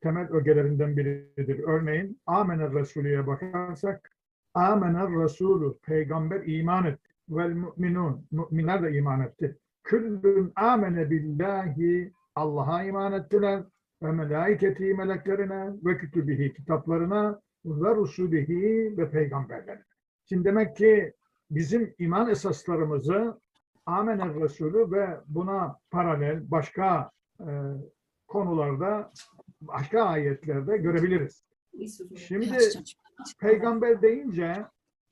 temel ögelerinden biridir. Örneğin Amener Resulü'ye bakarsak Amener Resulü peygamber iman etti. Vel müminun müminler de iman etti. Küllün amene billahi Allah'a iman ettiler ve melaiketi meleklerine ve kütübihi kitaplarına ve rusulihi ve peygamberlerine. Şimdi demek ki bizim iman esaslarımızı Amener Resulü ve buna paralel başka e, konularda, başka ayetlerde görebiliriz. Şimdi peygamber deyince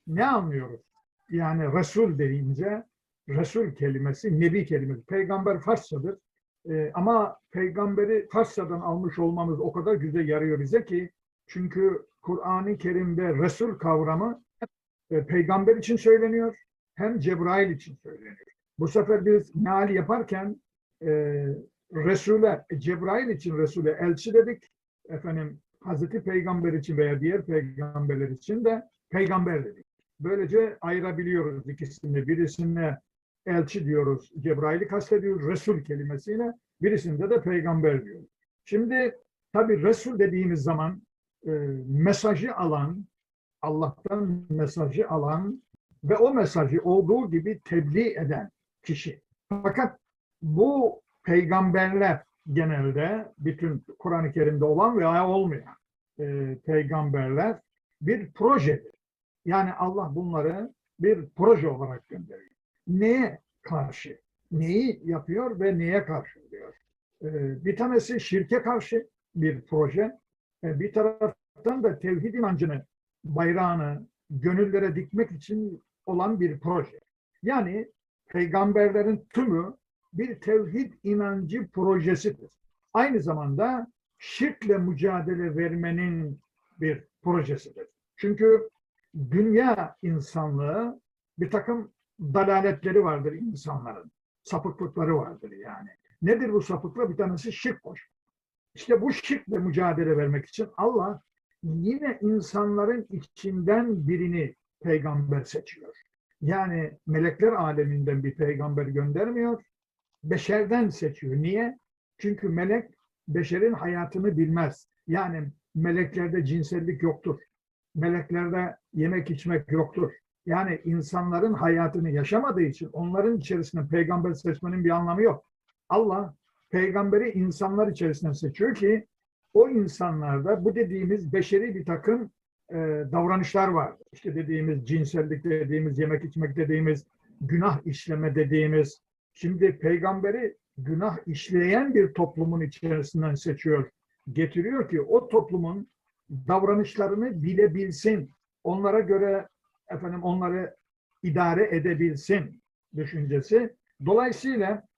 ne anlıyoruz? Yani Resul deyince Resul kelimesi, Nebi kelimesi. Peygamber Farsçadır. Ee, ama peygamberi Farsçadan almış olmamız o kadar güzel yarıyor bize ki çünkü Kur'an-ı Kerim'de Resul kavramı e, peygamber için söyleniyor hem Cebrail için söyleniyor. Bu sefer biz meal yaparken e, Resul'e, Cebrail için Resul'e elçi dedik. Efendim Hazreti Peygamber için veya diğer peygamberler için de peygamber dedik. Böylece ayırabiliyoruz ikisini. Birisine elçi diyoruz, Cebrail'i kastediyoruz Resul kelimesiyle. Birisinde de peygamber diyoruz. Şimdi tabi Resul dediğimiz zaman e, mesajı alan, Allah'tan mesajı alan ve o mesajı olduğu gibi tebliğ eden kişi. Fakat bu peygamberler genelde bütün Kur'an-ı Kerim'de olan veya olmayan e, peygamberler bir projedir. Yani Allah bunları bir proje olarak gönderiyor. Neye karşı? Neyi yapıyor ve neye karşı diyor. E, bir tanesi şirke karşı bir proje. E, bir taraftan da tevhid inancını, bayrağını gönüllere dikmek için olan bir proje. Yani peygamberlerin tümü bir tevhid inancı projesidir. Aynı zamanda şirkle mücadele vermenin bir projesidir. Çünkü dünya insanlığı bir takım dalaletleri vardır insanların. Sapıklıkları vardır yani. Nedir bu sapıklık? Bir tanesi şirk koşmak. İşte bu şirkle mücadele vermek için Allah yine insanların içinden birini peygamber seçiyor. Yani melekler aleminden bir peygamber göndermiyor, beşerden seçiyor. Niye? Çünkü melek beşerin hayatını bilmez. Yani meleklerde cinsellik yoktur. Meleklerde yemek içmek yoktur. Yani insanların hayatını yaşamadığı için onların içerisinde peygamber seçmenin bir anlamı yok. Allah peygamberi insanlar içerisinden seçiyor ki o insanlarda bu dediğimiz beşeri bir takım e, davranışlar var. İşte dediğimiz cinsellik dediğimiz, yemek içmek dediğimiz, günah işleme dediğimiz. Şimdi peygamberi günah işleyen bir toplumun içerisinden seçiyor, getiriyor ki o toplumun davranışlarını bilebilsin. Onlara göre efendim onları idare edebilsin düşüncesi. Dolayısıyla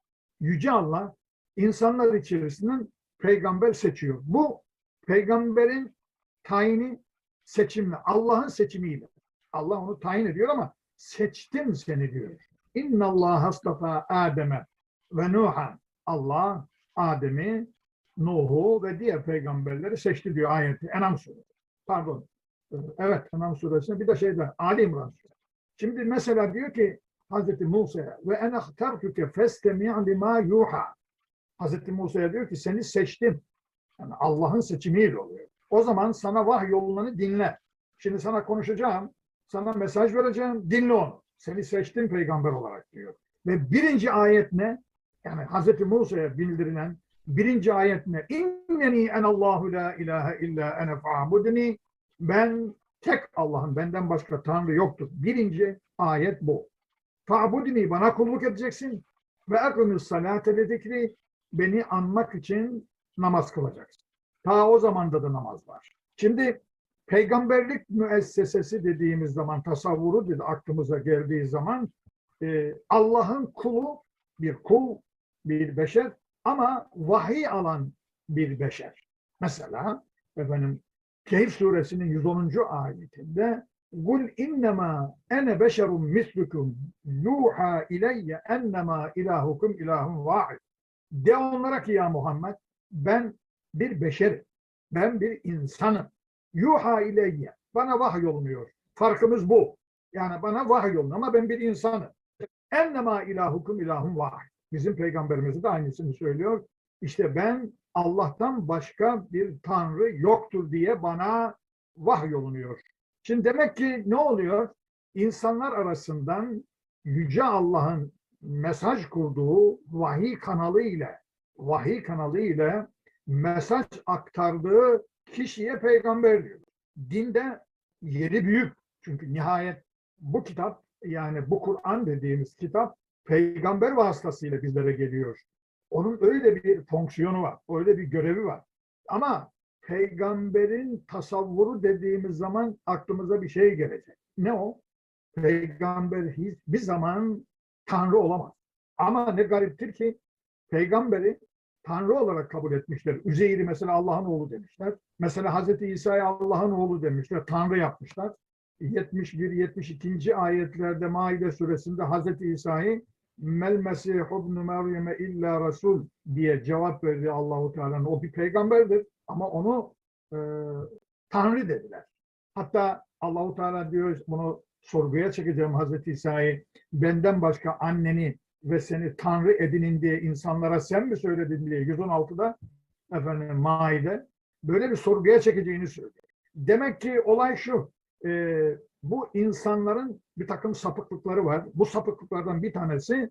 Yüce Allah insanlar içerisinden peygamber seçiyor. Bu peygamberin tayini seçimle, Allah'ın seçimiyle. Allah onu tayin ediyor ama seçtim seni diyor. İnna Allah hastafa Adem'e ve Nuh'a. Allah Adem'i, Nuh'u ve diğer peygamberleri seçti diyor ayeti. Enam suresi. Pardon. Evet Enam suresinde bir de şeyde Ali İmran suresi. Şimdi mesela diyor ki Hazreti Musa'ya ve en ahtartuke festemi' lima yuha. Hazreti Musa'ya diyor ki seni seçtim. Yani Allah'ın seçimiyle oluyor. O zaman sana vahiy yolunu dinle. Şimdi sana konuşacağım, sana mesaj vereceğim, dinle onu. Seni seçtim peygamber olarak diyor. Ve birinci ayet ne? Yani Hazreti Musa'ya bildirilen birinci ayet ne? İnneni enallahu la ilahe illa ene fa'budni. Ben tek Allah'ın benden başka Tanrı yoktur. Birinci ayet bu. Fa'budni bana kulluk edeceksin. Ve ekimiz salate zikri beni anmak için namaz kılacaksın. Ta o zamanda da namaz var. Şimdi peygamberlik müessesesi dediğimiz zaman tasavvuru dedi aklımıza geldiği zaman e, Allah'ın kulu bir kul, bir beşer ama vahiy alan bir beşer. Mesela efendim Kehf suresinin 110. ayetinde Kul innema ene beşerun mislukum yuha ileyye ennema ilahukum ilahun vahid. De onlara ki ya Muhammed ben bir beşerim. Ben bir insanım. Yuha ileyye. Bana vahyolunuyor. Farkımız bu. Yani bana vahyolunuyor ama ben bir insanım. Ennema ilahukum ilahun vahid. Bizim peygamberimiz de aynısını söylüyor. İşte ben Allah'tan başka bir tanrı yoktur diye bana vahyolunuyor. Şimdi demek ki ne oluyor? İnsanlar arasından Yüce Allah'ın mesaj kurduğu vahiy kanalı ile vahiy kanalı ile mesaj aktardığı kişiye peygamber diyor. Dinde yeri büyük. Çünkü nihayet bu kitap yani bu Kur'an dediğimiz kitap peygamber vasıtasıyla bizlere geliyor. Onun öyle bir fonksiyonu var, öyle bir görevi var. Ama peygamberin tasavvuru dediğimiz zaman aklımıza bir şey gelecek. Ne o? Peygamber hiçbir zaman Tanrı olamaz. Ama ne gariptir ki peygamberi Tanrı olarak kabul etmişler. Üzeyr'i mesela Allah'ın oğlu demişler. Mesela Hazreti İsa'ya Allah'ın oğlu demişler. Tanrı yapmışlar. 71-72. ayetlerde Maide suresinde Hazreti İsa'yı Mel Mesihu ibn Meryem'e illa Resul diye cevap verdi Allahu Teala'nın. O bir peygamberdir ama onu e, Tanrı dediler. Hatta Allahu Teala diyor bunu sorguya çekeceğim Hazreti İsa'yı. Benden başka anneni ve seni Tanrı edinin diye insanlara sen mi söyledin diye 116'da efendim Maide böyle bir sorguya çekeceğini söylüyor. Demek ki olay şu. e, bu insanların bir takım sapıklıkları var. Bu sapıklıklardan bir tanesi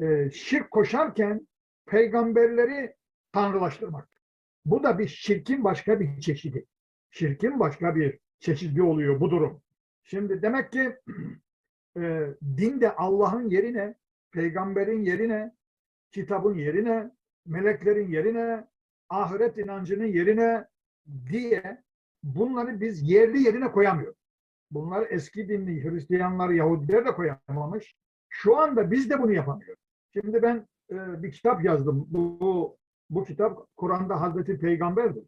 e, şirk koşarken peygamberleri tanrılaştırmak. Bu da bir şirkin başka bir çeşidi. Şirkin başka bir çeşidi oluyor bu durum. Şimdi demek ki e, dinde Allah'ın yerine, peygamberin yerine, kitabın yerine, meleklerin yerine, ahiret inancının yerine diye bunları biz yerli yerine koyamıyoruz. Bunlar eski dinli Hristiyanlar, Yahudiler de koyamamış. Şu anda biz de bunu yapamıyoruz. Şimdi ben e, bir kitap yazdım. Bu, bu, kitap Kur'an'da Hazreti Peygamber'dir.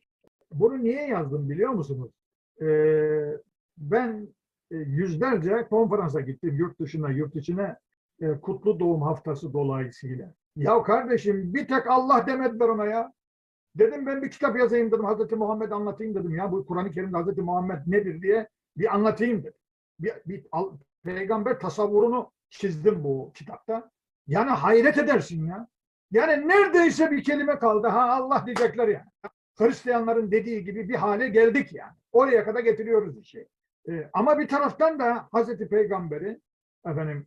Bunu niye yazdım biliyor musunuz? E, ben e, yüzlerce konferansa gittim yurt dışına, yurt içine e, kutlu doğum haftası dolayısıyla. Ya kardeşim bir tek Allah demediler ona ya. Dedim ben bir kitap yazayım dedim. Hazreti Muhammed anlatayım dedim ya. Bu Kur'an-ı Kerim'de Hazreti Muhammed nedir diye bir anlatayım dedim. Bir, bir al- peygamber tasavvurunu çizdim bu kitapta. Yani hayret edersin ya. Yani neredeyse bir kelime kaldı. Ha Allah diyecekler yani. Hristiyanların dediği gibi bir hale geldik yani. Oraya kadar getiriyoruz işi. Ee, ama bir taraftan da Hazreti Peygamberi efendim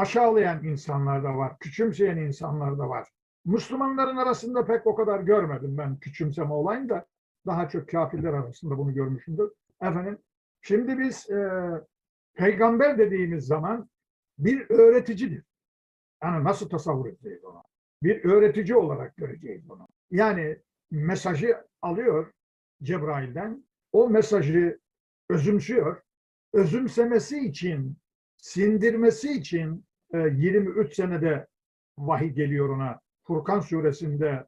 aşağılayan insanlar da var, küçümseyen insanlar da var. Müslümanların arasında pek o kadar görmedim ben küçümseme olayını da daha çok kafirler arasında bunu görmüşümdür. Efendim şimdi biz e, peygamber dediğimiz zaman bir öğreticidir. Yani nasıl tasavvur edeceğiz onu? Bir öğretici olarak göreceğiz bunu. Yani mesajı alıyor Cebrail'den. O mesajı özümsüyor. Özümsemesi için, sindirmesi için ee, 23 senede vahiy geliyor ona. Furkan suresinde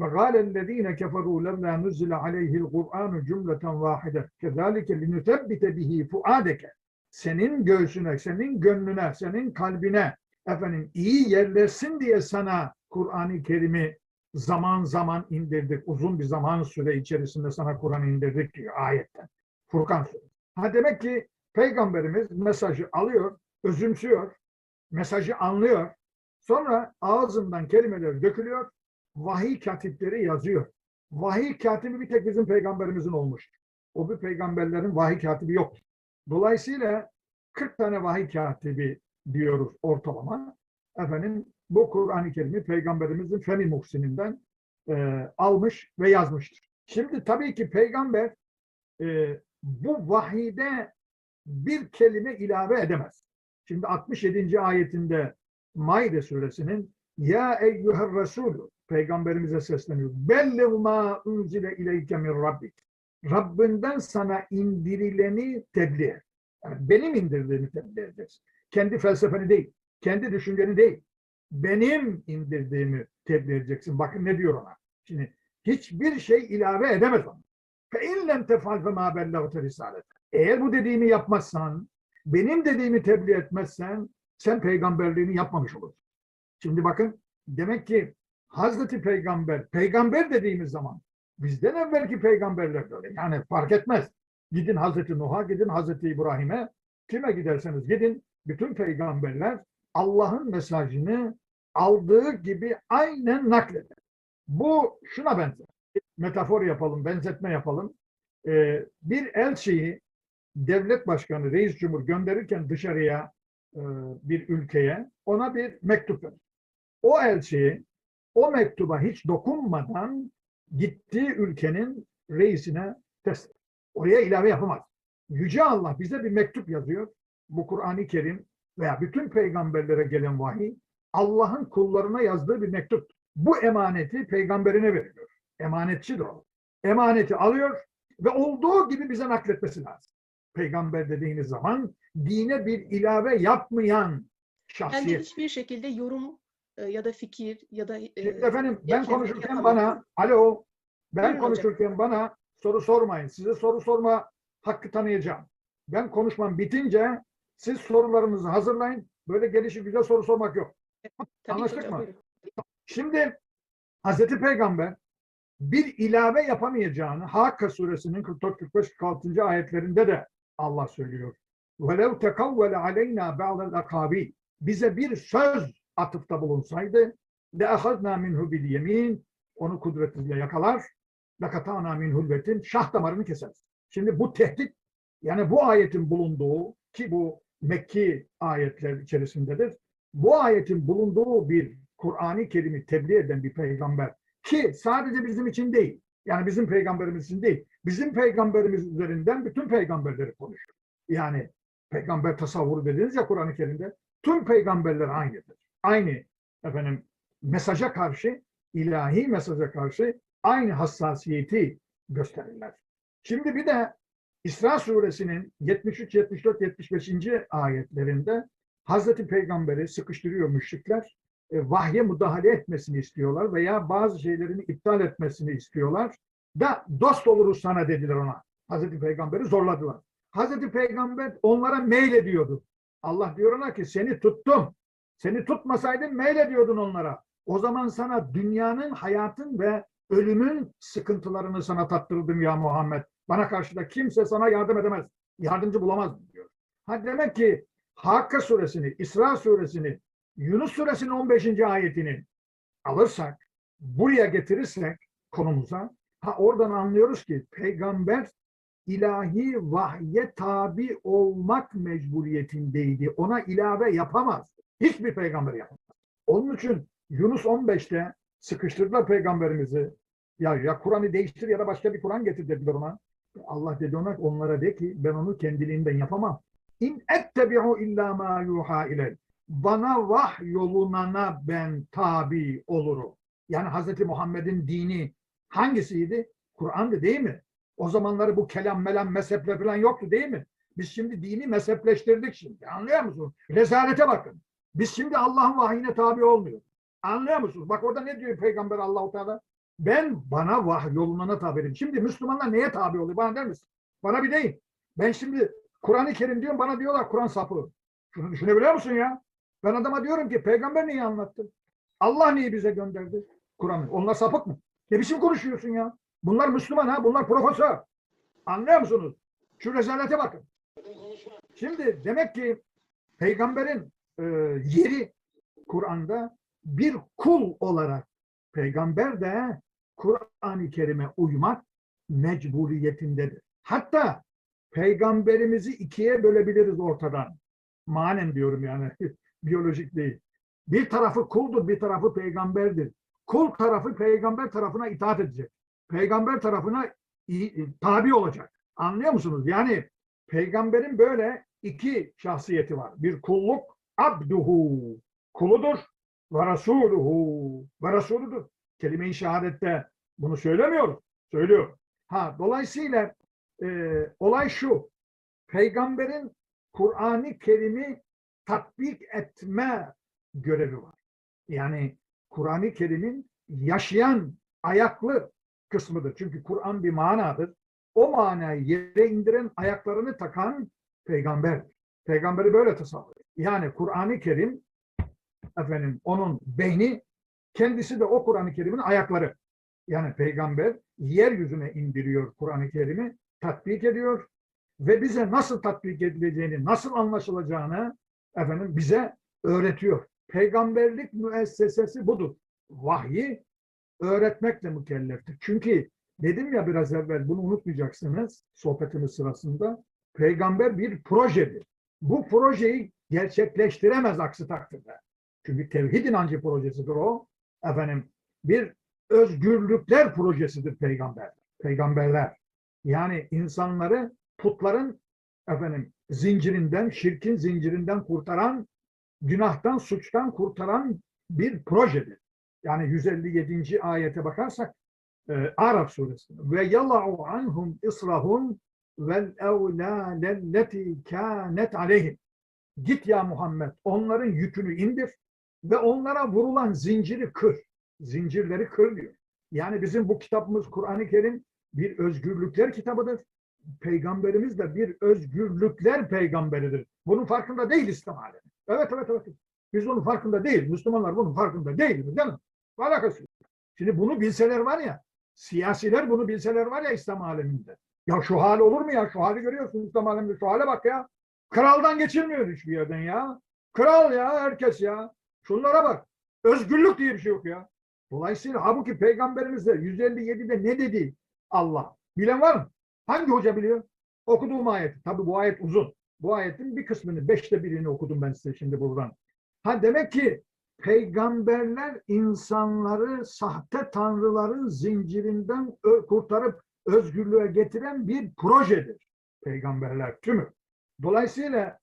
ve galellezine keferu lemma nuzila aleyhil Kur'an cümleten vahide kezalike linutebbite bihi fuadeke senin göğsüne, senin gönlüne, senin kalbine efendim iyi yerleşsin diye sana Kur'an-ı Kerim'i zaman zaman indirdik. Uzun bir zaman süre içerisinde sana Kur'an indirdik diyor ayetten. Furkan suresi. Ha demek ki Peygamberimiz mesajı alıyor, özümsüyor mesajı anlıyor. Sonra ağzından kelimeler dökülüyor, vahiy katipleri yazıyor. Vahiy katibi bir tek bizim peygamberimizin olmuş. O bir peygamberlerin vahiy katibi yok. Dolayısıyla 40 tane vahiy katibi diyoruz ortalama. Efendim bu Kur'an-ı Kerim'i peygamberimizin Femi Muhsin'inden e, almış ve yazmıştır. Şimdi tabii ki peygamber e, bu vahide bir kelime ilave edemez. Şimdi 67. ayetinde Maide suresinin Ya eyyüher Resulü peygamberimize sesleniyor. Bellev ma unzile ileyke min rabbik. Rabbinden sana indirileni tebliğ et. Yani benim indirdiğimi tebliğ edeceksin. Kendi felsefeni değil, kendi düşünceni değil. Benim indirdiğimi tebliğ edeceksin. Bakın ne diyor ona. Şimdi hiçbir şey ilave edemez ona. فَاِنْ لَمْ تَفْعَلْ فَمَا بَلَّغْتَ رِسَالَةً Eğer bu dediğimi yapmazsan, benim dediğimi tebliğ etmezsen, sen peygamberliğini yapmamış olursun. Şimdi bakın, demek ki Hazreti Peygamber, peygamber dediğimiz zaman, bizden evvelki peygamberler de. Yani fark etmez. Gidin Hazreti Nuh'a, gidin Hazreti İbrahim'e, kime giderseniz gidin, bütün peygamberler Allah'ın mesajını aldığı gibi aynen nakleder. Bu şuna benzer. Metafor yapalım, benzetme yapalım. Ee, bir elçiyi devlet başkanı, reis cumhur gönderirken dışarıya e, bir ülkeye ona bir mektup verir. O elçiyi o mektuba hiç dokunmadan gittiği ülkenin reisine teslim. Oraya ilave yapamaz. Yüce Allah bize bir mektup yazıyor. Bu Kur'an-ı Kerim veya bütün peygamberlere gelen vahiy Allah'ın kullarına yazdığı bir mektup. Bu emaneti peygamberine veriliyor. Emanetçi de o. Emaneti alıyor ve olduğu gibi bize nakletmesi lazım. Peygamber dediğiniz zaman dine bir ilave yapmayan Kendi şahsiyet. hiçbir şekilde yorum e, ya da fikir ya da e, Şimdi efendim ben konuşurken bana alo ben Buyurun hocam. konuşurken bana soru sormayın. Size soru sorma hakkı tanıyacağım. Ben konuşmam bitince siz sorularınızı hazırlayın. Böyle gelişi güzel soru sormak yok. Tabii Anlaştık hocam, mı? buyurun. Şimdi Hazreti Peygamber bir ilave yapamayacağını Hakka suresinin 44-45-46. ayetlerinde de Allah söylüyor. وَلَوْ تَكَوَّلَ عَلَيْنَا بَعْضَ الْاَقَابِيلِ Bize bir söz atıfta bulunsaydı لَاَخَذْنَا مِنْهُ بِالْيَم۪ينَ Onu kudretimizle yakalar لَكَتَانَا مِنْهُ الْوَتِينَ Şah damarını keseriz. Şimdi bu tehdit yani bu ayetin bulunduğu ki bu Mekki ayetler içerisindedir. Bu ayetin bulunduğu bir Kur'an-ı Kerim'i tebliğ eden bir peygamber ki sadece bizim için değil, yani bizim peygamberimiz için değil, Bizim peygamberimiz üzerinden bütün peygamberleri konuşuyor. Yani peygamber tasavvuru dediniz ya Kur'an-ı Kerim'de. Tüm peygamberler aynıdır. Aynı efendim mesaja karşı, ilahi mesaja karşı aynı hassasiyeti gösterirler. Şimdi bir de İsra suresinin 73, 74, 75. ayetlerinde Hazreti Peygamber'i sıkıştırıyor müşrikler e, vahye müdahale etmesini istiyorlar veya bazı şeylerini iptal etmesini istiyorlar da dost oluruz sana dediler ona. Hazreti Peygamber'i zorladılar. Hazreti Peygamber onlara meylediyordu. Allah diyor ona ki seni tuttum. Seni tutmasaydım meylediyordun onlara. O zaman sana dünyanın, hayatın ve ölümün sıkıntılarını sana tattırdım ya Muhammed. Bana karşı da kimse sana yardım edemez. Yardımcı bulamaz diyor. Ha demek ki Hakka suresini, İsra suresini, Yunus suresinin 15. ayetini alırsak, buraya getirirsek konumuza, ha oradan anlıyoruz ki peygamber ilahi vahye tabi olmak mecburiyetindeydi. Ona ilave yapamaz. Hiçbir peygamber yapamaz. Onun için Yunus 15'te sıkıştırdılar peygamberimizi. Ya, ya Kur'an'ı değiştir ya da başka bir Kur'an getir dediler ona. Allah dedi ona onlara de ki ben onu kendiliğinden yapamam. İn ettebi'u illa ma yuha iley bana vah yolunana ben tabi olurum. Yani Hazreti Muhammed'in dini hangisiydi? Kur'an'dı değil mi? O zamanları bu kelam melam mezhepler falan yoktu değil mi? Biz şimdi dini mezhepleştirdik şimdi. Anlıyor musunuz? Rezalete bakın. Biz şimdi Allah'ın vahyine tabi olmuyoruz. Anlıyor musunuz? Bak orada ne diyor Peygamber Allahu Teala? Ben bana vah yolunana tabiyim. Şimdi Müslümanlar neye tabi oluyor? Bana der misin? Bana bir deyin. Ben şimdi Kur'an-ı Kerim diyorum bana diyorlar Kur'an sapı. Şunu düşünebiliyor musun ya? Ben adama diyorum ki peygamber niye anlattı? Allah niye bize gönderdi Kur'an'ı? Onlar sapık mı? Ne biçim konuşuyorsun ya? Bunlar Müslüman ha, bunlar profesör. Anlıyor musunuz? Şu rezalete bakın. Şimdi demek ki peygamberin e, yeri Kur'an'da bir kul olarak peygamber de Kur'an-ı Kerim'e uymak mecburiyetindedir. Hatta peygamberimizi ikiye bölebiliriz ortadan. Manen diyorum yani biyolojik değil. Bir tarafı kuldur, bir tarafı peygamberdir. Kul tarafı peygamber tarafına itaat edecek. Peygamber tarafına i- tabi olacak. Anlıyor musunuz? Yani peygamberin böyle iki şahsiyeti var. Bir kulluk, abduhu, kuludur ve rasuluhu ve rasuludur. Kelime-i şehadette bunu söylemiyor. Söylüyor. Ha, dolayısıyla e, olay şu. Peygamberin Kur'an-ı Kerim'i tatbik etme görevi var. Yani Kur'an-ı Kerim'in yaşayan ayaklı kısmıdır. Çünkü Kur'an bir manadır. O manayı yere indiren ayaklarını takan peygamber. Peygamberi böyle tasavvur. Yani Kur'an-ı Kerim efendim onun beyni kendisi de o Kur'an-ı Kerim'in ayakları. Yani peygamber yeryüzüne indiriyor Kur'an-ı Kerim'i, tatbik ediyor ve bize nasıl tatbik edileceğini, nasıl anlaşılacağını efendim bize öğretiyor. Peygamberlik müessesesi budur. Vahyi öğretmekle mükelleftir. Çünkü dedim ya biraz evvel bunu unutmayacaksınız sohbetimiz sırasında. Peygamber bir projedir. Bu projeyi gerçekleştiremez aksi takdirde. Çünkü tevhid inancı projesidir o. Efendim bir özgürlükler projesidir peygamber. Peygamberler. Yani insanları putların efendim zincirinden, şirkin zincirinden kurtaran, günahtan, suçtan kurtaran bir projedir. Yani 157. ayete bakarsak e, Arap suresi ve yala'u anhum israhum vel evlâlelleti kânet aleyhim. Git ya Muhammed onların yükünü indir ve onlara vurulan zinciri kır. Zincirleri kır diyor. Yani bizim bu kitabımız Kur'an-ı Kerim bir özgürlükler kitabıdır. Peygamberimiz de bir özgürlükler peygamberidir. Bunun farkında değil İslam alemi. Evet evet evet. Biz bunun farkında değil. Müslümanlar bunun farkında değil. Değil mi? Alakası yok. Şimdi bunu bilseler var ya, siyasiler bunu bilseler var ya İslam aleminde. Ya şu hal olur mu ya? Şu hali görüyorsun İslam aleminde. Şu hale bak ya. Kraldan geçilmiyor hiçbir yerden ya. Kral ya herkes ya. Şunlara bak. Özgürlük diye bir şey yok ya. Dolayısıyla halbuki peygamberimiz de 157'de ne dedi Allah? Bilen var mı? Hangi hoca biliyor? Okuduğum ayet. Tabi bu ayet uzun. Bu ayetin bir kısmını, beşte birini okudum ben size şimdi buradan. Ha demek ki peygamberler insanları sahte tanrıların zincirinden kurtarıp özgürlüğe getiren bir projedir. Peygamberler tümü. Dolayısıyla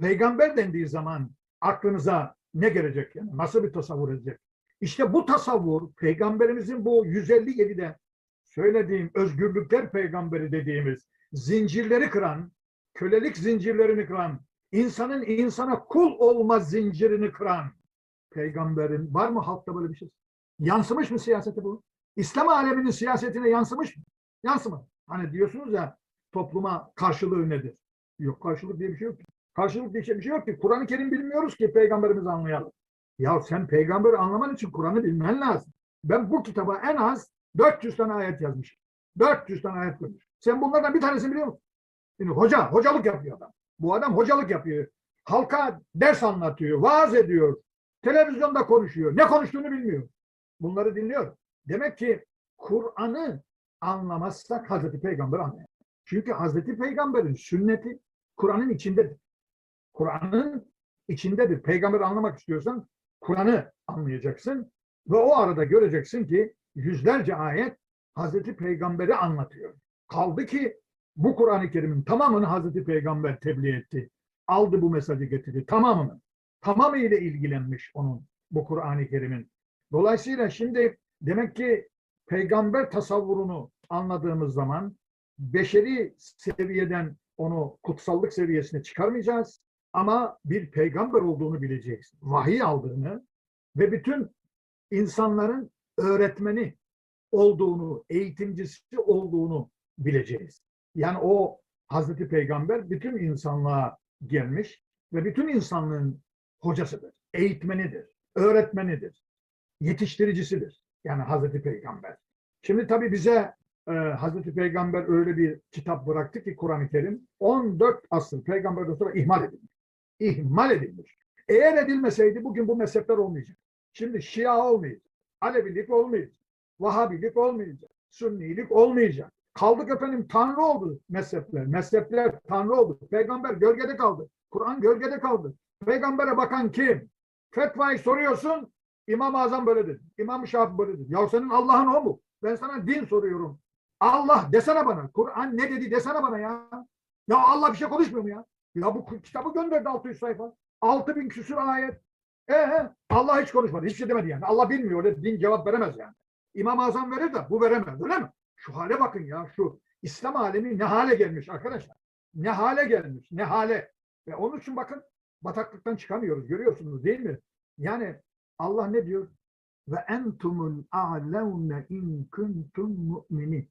peygamber dendiği zaman aklınıza ne gelecek yani? Nasıl bir tasavvur edecek? İşte bu tasavvur peygamberimizin bu 157'de söylediğim özgürlükler peygamberi dediğimiz zincirleri kıran, kölelik zincirlerini kıran, insanın insana kul olma zincirini kıran peygamberin var mı halkta böyle bir şey? Yansımış mı siyasete bu? İslam aleminin siyasetine yansımış mı? Yansımadı. Hani diyorsunuz ya topluma karşılığı nedir? Yok karşılık diye bir şey yok. ki. Karşılık diye bir şey yok ki. Kur'an-ı Kerim bilmiyoruz ki peygamberimizi anlayalım. Ya sen peygamberi anlaman için Kur'an'ı bilmen lazım. Ben bu kitaba en az 400 tane ayet yazmışım. 400 tane ayet koymuş. Sen bunlardan bir tanesini biliyor musun? Şimdi hoca, hocalık yapıyor adam. Bu adam hocalık yapıyor. Halka ders anlatıyor, vaaz ediyor. Televizyonda konuşuyor. Ne konuştuğunu bilmiyor. Bunları dinliyor. Demek ki Kur'an'ı anlamazsak Hazreti Peygamber anlayamaz. Çünkü Hazreti Peygamber'in sünneti Kur'an'ın içindedir. Kur'an'ın içindedir. Peygamber anlamak istiyorsan Kur'an'ı anlayacaksın ve o arada göreceksin ki yüzlerce ayet Hazreti Peygamber'i anlatıyor. Kaldı ki bu Kur'an-ı Kerim'in tamamını Hazreti Peygamber tebliğ etti. Aldı bu mesajı getirdi. Tamamını. Tamamıyla ilgilenmiş onun bu Kur'an-ı Kerim'in. Dolayısıyla şimdi demek ki peygamber tasavvurunu anladığımız zaman beşeri seviyeden onu kutsallık seviyesine çıkarmayacağız. Ama bir peygamber olduğunu bileceğiz. Vahiy aldığını ve bütün insanların öğretmeni olduğunu, eğitimcisi olduğunu bileceğiz. Yani o Hazreti Peygamber bütün insanlığa gelmiş ve bütün insanlığın hocasıdır, eğitmenidir, öğretmenidir, yetiştiricisidir. Yani Hazreti Peygamber. Şimdi tabii bize e, Hazreti Peygamber öyle bir kitap bıraktı ki Kur'an-ı Kerim 14 asır peygamberden sonra ihmal edilmiş. İhmal edilmiş. Eğer edilmeseydi bugün bu mezhepler olmayacak. Şimdi Şia olmayacak, Alevilik olmayacak, Vahabilik olmayacak, Sünnilik olmayacak. Kaldık efendim Tanrı oldu mezhepler. Mezhepler Tanrı oldu. Peygamber gölgede kaldı. Kur'an gölgede kaldı. Peygambere bakan kim? Fetvayı soruyorsun. İmam-ı Azam böyledir. İmam-ı Şafii böyledir. Ya senin Allah'ın o mu? Ben sana din soruyorum. Allah desene bana. Kur'an ne dedi desene bana ya. Ya Allah bir şey konuşmuyor mu ya? Ya bu kitabı gönderdi 600 sayfa. 6000 küsur ayet. Ee, Allah hiç konuşmadı. Hiçbir şey demedi yani. Allah bilmiyor. Öyle din cevap veremez yani. İmam-ı Azam verir de bu veremez. Öyle mi? Şu hale bakın ya. Şu İslam alemi ne hale gelmiş arkadaşlar. Ne hale gelmiş. Ne hale. Ve onun için bakın bataklıktan çıkamıyoruz. Görüyorsunuz değil mi? Yani Allah ne diyor? Ve entumul a'levne in kuntum mu'minin.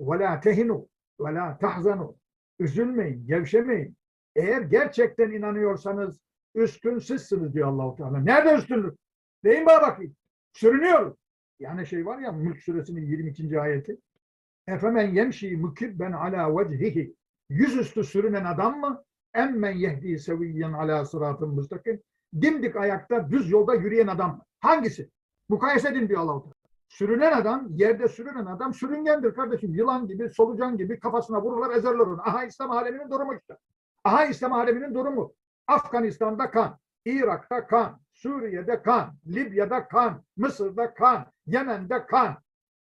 Ve la tehinu ve la tahzanu. Üzülmeyin, gevşemeyin. Eğer gerçekten inanıyorsanız üstün sizsiniz diyor Allahu Teala. Nerede üstünlük? Deyin bana bakayım. Sürünüyoruz. Yani şey var ya Mülk suresinin 22. ayeti. Efemen yemşi mükibben ala vecihihi. Yüzüstü sürünen adam mı? Emmen yehdi seviyyen ala sıratın müstakim. Dimdik ayakta düz yolda yürüyen adam mı? Hangisi? Mukayese edin diyor Allah-u. Sürünen adam, yerde sürünen adam sürüngendir kardeşim. Yılan gibi, solucan gibi kafasına vururlar, ezerler onu. Aha İslam aleminin durumu işte. Aha İslam aleminin durumu. Afganistan'da kan, Irak'ta kan, Suriye'de kan, Libya'da kan, Mısır'da kan, Yemen'de kan,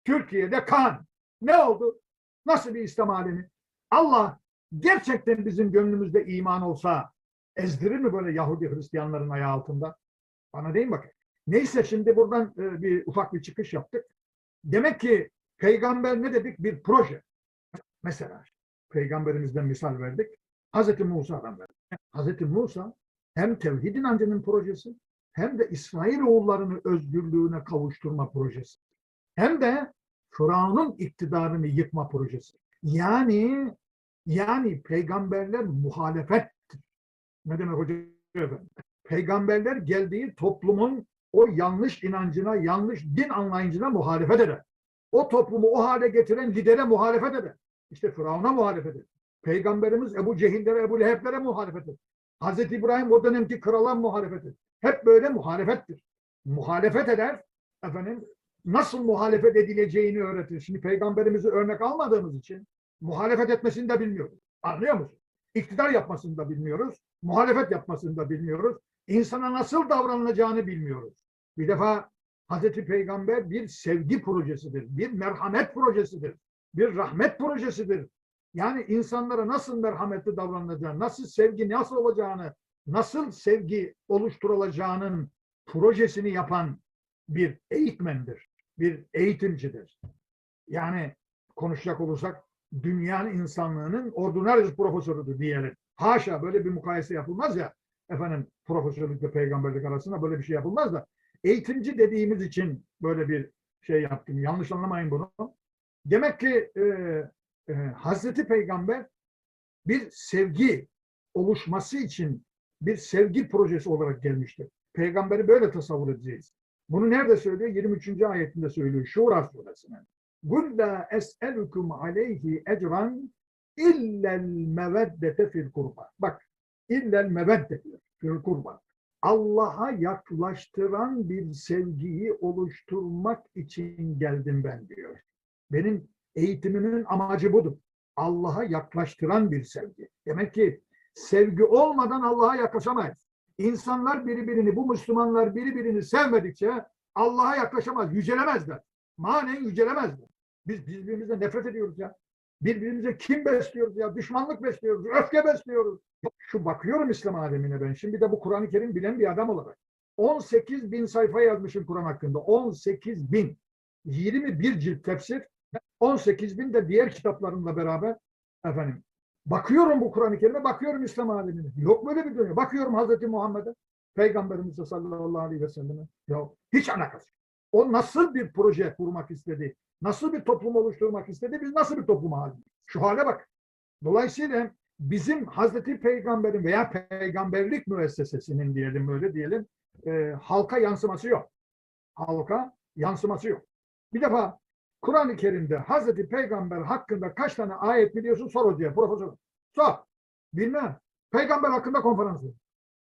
Türkiye'de kan. Ne oldu? Nasıl bir İslam alemi? Allah gerçekten bizim gönlümüzde iman olsa ezdirir mi böyle Yahudi Hristiyanların ayağı altında? Bana deyin bakın. Neyse şimdi buradan e, bir ufak bir çıkış yaptık. Demek ki peygamber ne dedik? Bir proje. Mesela peygamberimizden misal verdik. Hazreti Musa'dan verdik. Hazreti Musa hem tevhid inancının projesi hem de İsrail oğullarını özgürlüğüne kavuşturma projesi. Hem de Firavun'un iktidarını yıkma projesi. Yani yani peygamberler muhalefettir. Ne demek hocam? efendim? Peygamberler geldiği toplumun o yanlış inancına, yanlış din anlayışına muhalefet eder. O toplumu o hale getiren lidere muhalefet eder. İşte Firavun'a muhalefet eder. Peygamberimiz Ebu Cehillere, Ebu Leheblere muhalefet eder. Hazreti İbrahim o dönemki krala muhalefet eder. Hep böyle muhalefettir. Muhalefet eder. Efendim nasıl muhalefet edileceğini öğretir. Şimdi peygamberimizi örnek almadığımız için muhalefet etmesini de bilmiyoruz. Anlıyor musun? İktidar yapmasını da bilmiyoruz. Muhalefet yapmasını da bilmiyoruz. İnsana nasıl davranılacağını bilmiyoruz. Bir defa Hazreti Peygamber bir sevgi projesidir, bir merhamet projesidir, bir rahmet projesidir. Yani insanlara nasıl merhametli davranılacağını, nasıl sevgi nasıl olacağını, nasıl sevgi oluşturulacağının projesini yapan bir eğitmendir, bir eğitimcidir. Yani konuşacak olursak dünyanın insanlığının ordinarius profesörüdür diyelim. Haşa böyle bir mukayese yapılmaz ya efendim profesörlükle peygamberlik arasında böyle bir şey yapılmaz da eğitimci dediğimiz için böyle bir şey yaptım. Yanlış anlamayın bunu. Demek ki e, e, Hazreti Peygamber bir sevgi oluşması için bir sevgi projesi olarak gelmiştir. Peygamberi böyle tasavvur edeceğiz. Bunu nerede söylüyor? 23. ayetinde söylüyor. Şura suresinin. قُلْ لَا أَسْأَلُكُمْ عَلَيْهِ اَجْرًا اِلَّا الْمَوَدَّةَ فِي الْقُرْبَى Bak, illel mevedde diyor. Fil kurban. Allah'a yaklaştıran bir sevgiyi oluşturmak için geldim ben diyor. Benim eğitimimin amacı budur. Allah'a yaklaştıran bir sevgi. Demek ki sevgi olmadan Allah'a yaklaşamayız. İnsanlar birbirini, bu Müslümanlar birbirini sevmedikçe Allah'a yaklaşamaz, yücelemezler. Manen yücelemezler. Biz birbirimizle nefret ediyoruz ya. Birbirimize kim besliyoruz ya? Düşmanlık besliyoruz, öfke besliyoruz. Şu bakıyorum İslam alemine ben. Şimdi de bu Kur'an-ı Kerim bilen bir adam olarak. 18 bin sayfa yazmışım Kur'an hakkında. 18 bin. 21 cilt tefsir. 18 bin de diğer kitaplarımla beraber efendim. Bakıyorum bu Kur'an-ı Kerim'e, bakıyorum İslam alemine. Yok böyle bir dünya. Bakıyorum Hazreti Muhammed'e, Peygamberimize sallallahu aleyhi ve selleme. Yok, hiç alakası. yok. O nasıl bir proje kurmak istedi? Nasıl bir toplum oluşturmak istedi? Biz nasıl bir toplum halinde? Şu hale bak. Dolayısıyla bizim Hazreti Peygamber'in veya peygamberlik müessesesinin diyelim öyle diyelim e, halka yansıması yok. Halka yansıması yok. Bir defa Kur'an-ı Kerim'de Hazreti Peygamber hakkında kaç tane ayet biliyorsun sor hocaya, profesör. Sor. Bilmem. Peygamber hakkında konferans.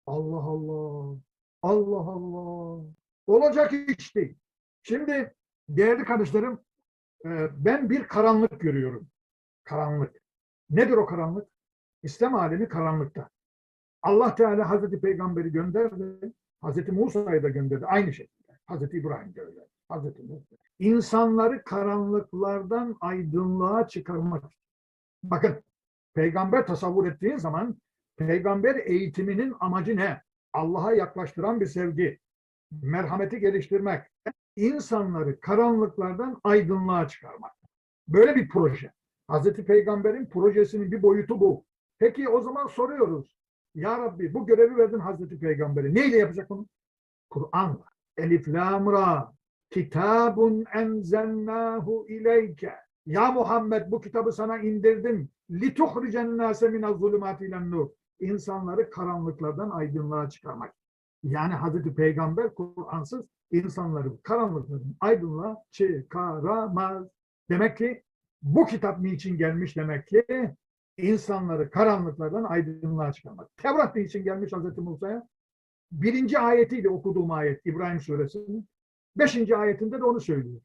Allah Allah. Allah Allah. Olacak iş değil. Şimdi değerli kardeşlerim e, ben bir karanlık görüyorum. Karanlık. Nedir o karanlık? İslam alemi karanlıkta. Allah Teala Hazreti Peygamber'i gönderdi. Hazreti Musa'yı da gönderdi. Aynı şekilde. Hazreti İbrahim de öyle. Hazreti Musa. İnsanları karanlıklardan aydınlığa çıkarmak. Bakın peygamber tasavvur ettiğin zaman peygamber eğitiminin amacı ne? Allah'a yaklaştıran bir sevgi. Merhameti geliştirmek. insanları karanlıklardan aydınlığa çıkarmak. Böyle bir proje. Hazreti Peygamber'in projesinin bir boyutu bu. Peki o zaman soruyoruz. Ya Rabbi bu görevi verdin Hazreti Peygamber'e. Neyle yapacak bunu? Kur'an'la. Elif lam ra. Kitabun enzelnahu ileyke. Ya Muhammed bu kitabı sana indirdim. Lituhricen nase minez zulümati ilen nur. İnsanları karanlıklardan aydınlığa çıkarmak. Yani Hazreti Peygamber Kur'ansız insanları karanlıklardan aydınlığa çıkaramaz. Demek ki bu kitap niçin gelmiş demek ki? insanları karanlıklardan aydınlığa çıkarmak. Tevrat niçin gelmiş Hazreti Musa'ya? Birinci ayetiyle okuduğum ayet İbrahim Suresinin. Beşinci ayetinde de onu söylüyor.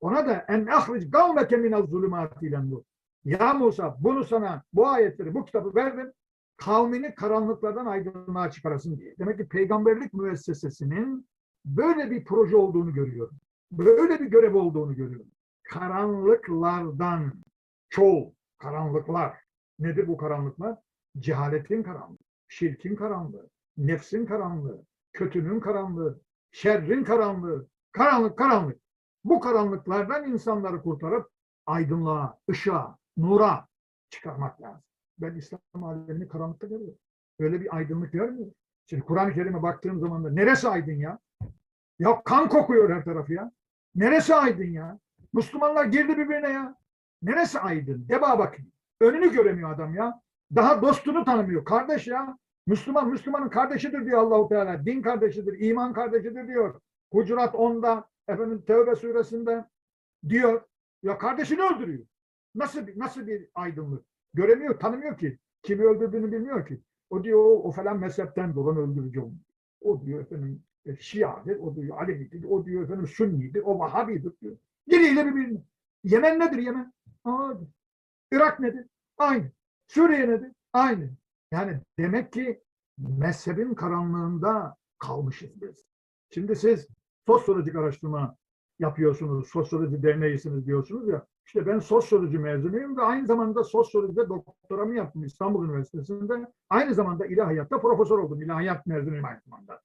Ona da en ahric kavmeke minel zulümati nur. Ya Musa bunu sana bu ayetleri bu kitabı verdim. Kavmini karanlıklardan aydınlığa çıkarasın diye. Demek ki peygamberlik müessesesinin böyle bir proje olduğunu görüyorum. Böyle bir görev olduğunu görüyorum. Karanlıklardan çoğu karanlıklar. Nedir bu karanlıklar? Cehaletin karanlığı, şirkin karanlığı, nefsin karanlığı, kötünün karanlığı, şerrin karanlığı, karanlık karanlık. Bu karanlıklardan insanları kurtarıp aydınlığa, ışığa, nura çıkarmak lazım. Ben İslam alemini karanlıkta görüyorum. Böyle bir aydınlık görmüyorum. Şimdi Kur'an-ı Kerim'e baktığım zaman da neresi aydın ya? Ya kan kokuyor her tarafı ya. Neresi aydın ya? Müslümanlar girdi birbirine ya. Neresi aydın? De bana bakayım. Önünü göremiyor adam ya. Daha dostunu tanımıyor. Kardeş ya. Müslüman Müslümanın kardeşidir diyor Allahu Teala. Din kardeşidir, iman kardeşidir diyor. Hucurat 10'da, efendim Tevbe suresinde diyor. Ya kardeşini öldürüyor. Nasıl bir, nasıl bir aydınlık? Göremiyor, tanımıyor ki. Kimi öldürdüğünü bilmiyor ki. O diyor o, o falan mezhepten dolan öldürücü. O diyor efendim e, Şia'dır, o diyor Alevidir, o diyor efendim Sünnidir, o Vahabidir diyor. Biriyle birbirine. Yemen nedir Yemen? Aa, Irak nedir? Aynı. Suriye nedir? Aynı. Yani demek ki mezhebin karanlığında kalmışız biz. Şimdi siz sosyolojik araştırma yapıyorsunuz, sosyoloji derneğisiniz diyorsunuz ya. İşte ben sosyoloji mezunuyum ve aynı zamanda sosyolojide doktoramı yaptım İstanbul Üniversitesi'nde. Aynı zamanda ilahiyatta profesör oldum. İlahiyat mezunuyum aynı zamanda.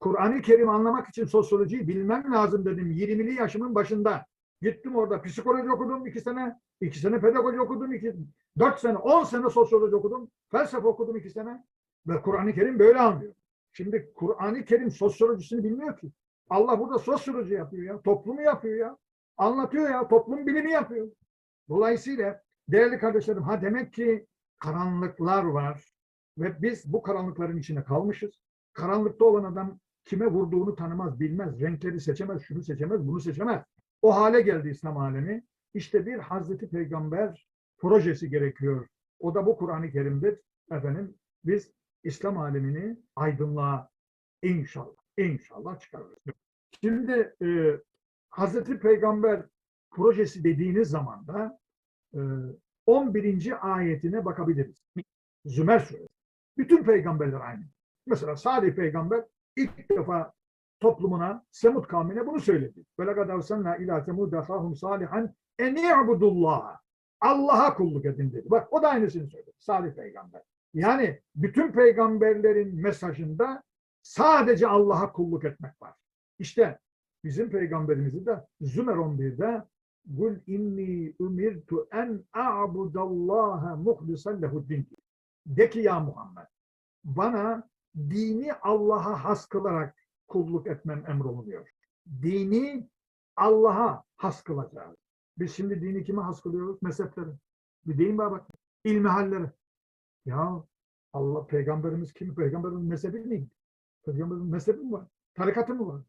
Kur'an-ı Kerim anlamak için sosyolojiyi bilmem lazım dedim 20'li yaşımın başında. Gittim orada psikoloji okudum iki sene, iki sene pedagoji okudum, iki, dört sene, on sene sosyoloji okudum, felsefe okudum iki sene. Ve Kur'an-ı Kerim böyle anlıyor. Şimdi Kur'an-ı Kerim sosyolojisini bilmiyor ki. Allah burada sosyoloji yapıyor ya, toplumu yapıyor ya. Anlatıyor ya, toplum bilimi yapıyor. Dolayısıyla değerli kardeşlerim, ha demek ki karanlıklar var ve biz bu karanlıkların içine kalmışız. Karanlıkta olan adam kime vurduğunu tanımaz, bilmez, renkleri seçemez, şunu seçemez, bunu seçemez. O hale geldi İslam alemi. İşte bir Hazreti Peygamber projesi gerekiyor. O da bu Kur'an-ı Kerim'dir. Efendim biz İslam alemini aydınlığa inşallah, inşallah çıkarırız. Şimdi e, Hazreti Peygamber projesi dediğiniz zaman da e, 11. ayetine bakabiliriz. Zümer suresi. Bütün peygamberler aynı. Mesela Salih peygamber ilk defa toplumuna, Semud kavmine bunu söyledi. وَلَقَدْ اَرْسَلْنَا اِلٰى تَمُودَ خَاهُمْ صَالِحًا اَنْ يَعْبُدُ Allah'a kulluk edin dedi. Bak o da aynısını söyledi. Salih peygamber. Yani bütün peygamberlerin mesajında sadece Allah'a kulluk etmek var. İşte bizim peygamberimizi de Zümer 11'de Kul inni umirtu en a'budallaha muhlisan lehuddin. De ki ya Muhammed bana dini Allah'a has kılarak kulluk etmem emrolunuyor. Dini Allah'a has kılacağız. Biz şimdi dini kime has kılıyoruz? Mezheplere. Bir deyin bana bak. İlmihallere. Ya Allah peygamberimiz kim? Peygamberimiz mezhebi miydi? Peygamberimizin mezhebi mi var? Tarikatı mı var?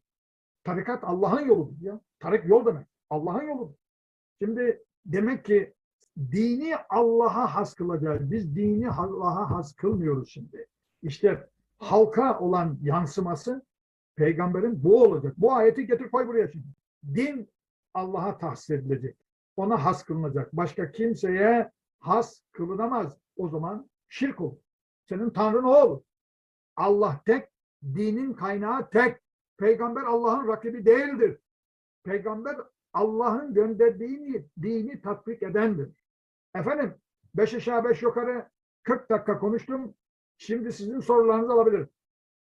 Tarikat Allah'ın yoludur ya. Tarik yol demek. Allah'ın yoludur. Şimdi demek ki dini Allah'a has kılacağız. Biz dini Allah'a has kılmıyoruz şimdi. İşte halka olan yansıması peygamberin bu olacak. Bu ayeti getir koy buraya şimdi. Din Allah'a tahsis edilecek. Ona has kılınacak. Başka kimseye has kılınamaz. O zaman şirk olur. Senin Tanrın o olur. Allah tek, dinin kaynağı tek. Peygamber Allah'ın rakibi değildir. Peygamber Allah'ın gönderdiğini, dini tatbik edendir. Efendim, beş aşağı beş yukarı 40 dakika konuştum. Şimdi sizin sorularınızı alabilirim.